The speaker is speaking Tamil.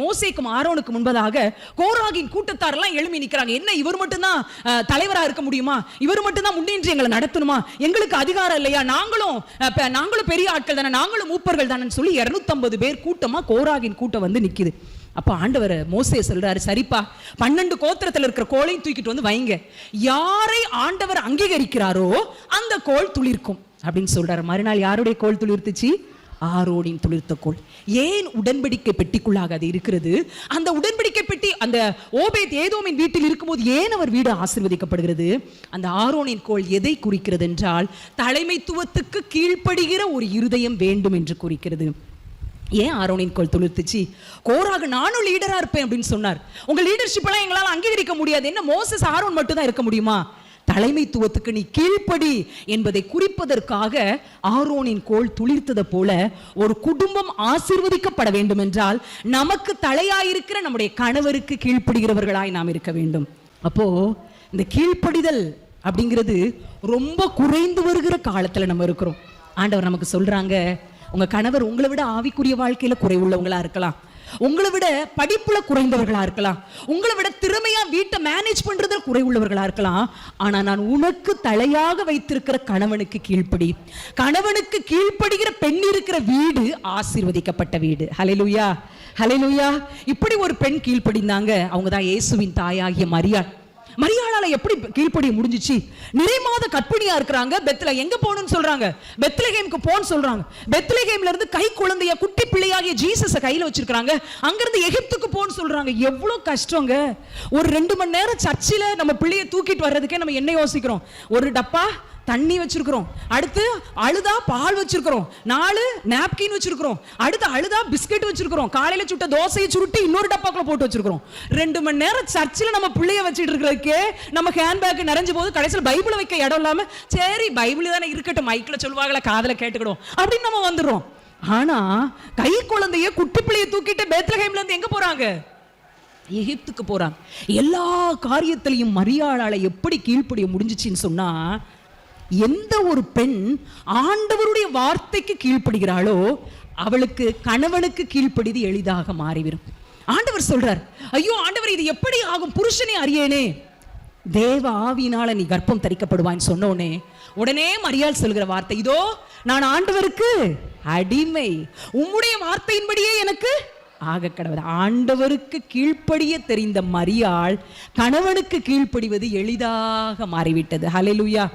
மோசேக்கும் ஆரோனுக்கு முன்பதாக கோராகின் கூட்டத்தாரெல்லாம் எழும்பி நிக்கிறாங்க என்ன இவர் மட்டும்தான் தலைவராக தலைவரா இருக்க முடியுமா? இவர் மட்டும்தான் முன்னின்று எங்களை நடத்தணுமா? எங்களுக்கு அதிகாரம் இல்லையா? நாங்களும் நாங்களும் பெரிய ஆட்கள் தானே நாங்களும் மூப்பர்கள் தானேன்னு சொல்லி 250 பேர் கூட்டமா கோராகின் கூட்டம் வந்து நிக்குது. அப்ப ஆண்டவர் மோசே சொல்றாரு சரிப்பா பன்னெண்டு கோத்திரத்துல இருக்கிற கோலையும் தூக்கிட்டு வந்து வைங்க. யாரை ஆண்டவர் அங்கீகரிக்கிறாரோ அந்த கோல் துளிர்க்கும் அப்படின்னு சொல்றாரு. மறுநாள் யாருடைய கோல் துளிர்த்துச்சு? ஆரோனின் துளிர்த்த ஏன் உடன்படிக்கை பெட்டிக்குள்ளாக அது இருக்கிறது? அந்த உடன்படிக்கை பெட்டி அந்த ஓபேத் ஏதோமின் வீட்டில் இருக்கும்போது ஏன் அவர் வீடு ஆசிர்வதிக்கப்படுகிறது? அந்த ஆரோனின் கோள் எதை குறிக்கிறது என்றால் தலைமைத்துவத்துக்கு கீழ்ப்படுகிற ஒரு இருதயம் வேண்டும் என்று குறிக்கிறது. ஏன் ஆரோனின் கோல் துளிர்த்துச்சு? கோராக நானும் லீடரா இருப்பேன் அப்படின்னு சொன்னார். உங்க லீடர்ஷிப் எல்லாம் எங்களால் அங்கீகரிக்க முடியாது. என்ன மோசஸ் ஆரோன் மட்டும் தான் இருக்க முடியுமா? தலைமைத்துவத்துக்கு நீ கீழ்ப்படி என்பதை குறிப்பதற்காக ஆரோனின் கோல் துளிர்த்தது போல ஒரு குடும்பம் ஆசிர்வதிக்கப்பட வேண்டும் என்றால் நமக்கு தலையாயிருக்கிற நம்முடைய கணவருக்கு கீழ்ப்படுகிறவர்களாய் நாம் இருக்க வேண்டும். அப்போ இந்த கீழ்ப்படிதல் அப்படிங்கிறது ரொம்ப குறைந்து வருகிற காலத்துல நம்ம இருக்கிறோம். ஆண்டவர் நமக்கு சொல்றாங்க உங்க கணவர் உங்களை விட ஆவிக்குரிய வாழ்க்கையில குறைவுள்ளவங்களா இருக்கலாம். உங்களை விட படிப்புல குறைந்தவர்களா இருக்கலாம். உங்களை விட திறமையா வீட்டை மேனேஜ் பண்றதுல குறைவுள்ளவர்களா இருக்கலாம். ஆனா நான் உனக்கு தலையாக வைத்திருக்கிற கணவனுக்கு கீழ்ப்படி. கணவனுக்கு கீழ்ப்படுகிற பெண் இருக்கிற வீடு ஆசீர்வதிக்கப்பட்ட வீடு. ஹலெலுயா ஹலெலுயா இப்படி ஒரு பெண் கீழ்ப்படிந்தாங்க. அவங்க தான் இயேசுவின் தாயாகிய மரியாள் மரியாளால எப்படி கீழ்ப்படிய முடிஞ்சிச்சு? நிறைமாத கற்பிணியா இருக்கிறாங்க. பெத்ல எங்க போகணும்னு சொல்றாங்க? பெத்லகேம்க்கு போன்னு சொல்றாங்க. பெத்லகேம்ல இருந்து கை குழந்தைய குட்டி பிள்ளையாகிய ஜீசஸ கையில வச்சிருக்காங்க அங்கிருந்து எகிப்துக்கு போன்னு சொல்றாங்க. எவ்வளவு கஷ்டங்க. ஒரு ரெண்டு மணி நேரம் சர்ச்சில் நம்ம பிள்ளைய தூக்கிட்டு வர்றதுக்கே நம்ம என்ன யோசிக்கிறோம்? ஒரு டப்பா தண்ணி வச்சிருக்கிறோம். அடுத்து அழுதா பால் வச்சிருக்கிறோம். நாலு நாப்கின் வச்சிருக்கிறோம். அடுத்து அழுதா பிஸ்கட் வச்சிருக்கிறோம். காலையில சுட்ட தோசையை சுருட்டி இன்னொரு டப்பாக்குள்ள போட்டு வச்சிருக்கிறோம். ரெண்டு மணி நேரம் சர்ச்சில் நம்ம பிள்ளைய வச்சுட்டு இருக்கிறதுக்கே நம்ம ஹேண்ட்பேக் நிறைஞ்ச போது கடைசியில் பைபிளை வைக்க இடம் இல்லாம சரி பைபிள் தானே இருக்கட்டும் மைக்கில் சொல்லுவாங்களே காதில் கேட்டுக்கிடும் அப்படின்னு நம்ம வந்துடுறோம். ஆனா கை குழந்தைய குட்டி பிள்ளைய தூக்கிட்டு பேத்லஹேம்ல இருந்து எங்க போறாங்க? எகிப்துக்கு போறாங்க. எல்லா காரியத்திலையும் மரியாளால எப்படி கீழ்ப்படிய முடிஞ்சிச்சின்னு சொன்னா எந்த ஒரு பெண் ஆண்டவருடைய வார்த்தைக்கு கீழ்ப்படுகிறாளோ அவளுக்கு கணவனுக்கு கீழ்ப்படிது எளிதாக மாறிவிடும். ஆண்டவர் சொல்றார் ஐயோ ஆண்டவர் இது எப்படி ஆகும்? புருஷனே அறியேனே. தேவ ஆவினால நீ கர்ப்பம் தரிக்கப்படுவான்னு சொன்னோனே உடனே மரியாள் சொல்கிற வார்த்தை இதோ நான் ஆண்டவருக்கு அடிமை. உம்முடைய வார்த்தையின்படியே எனக்கு ஆக கடவுள். ஆண்டவருக்கு கீழ்ப்படிய தெரிந்த மரியாள் கணவனுக்கு கீழ்ப்படிவது எளிதாக மாறிவிட்டது. ஹலெலுயா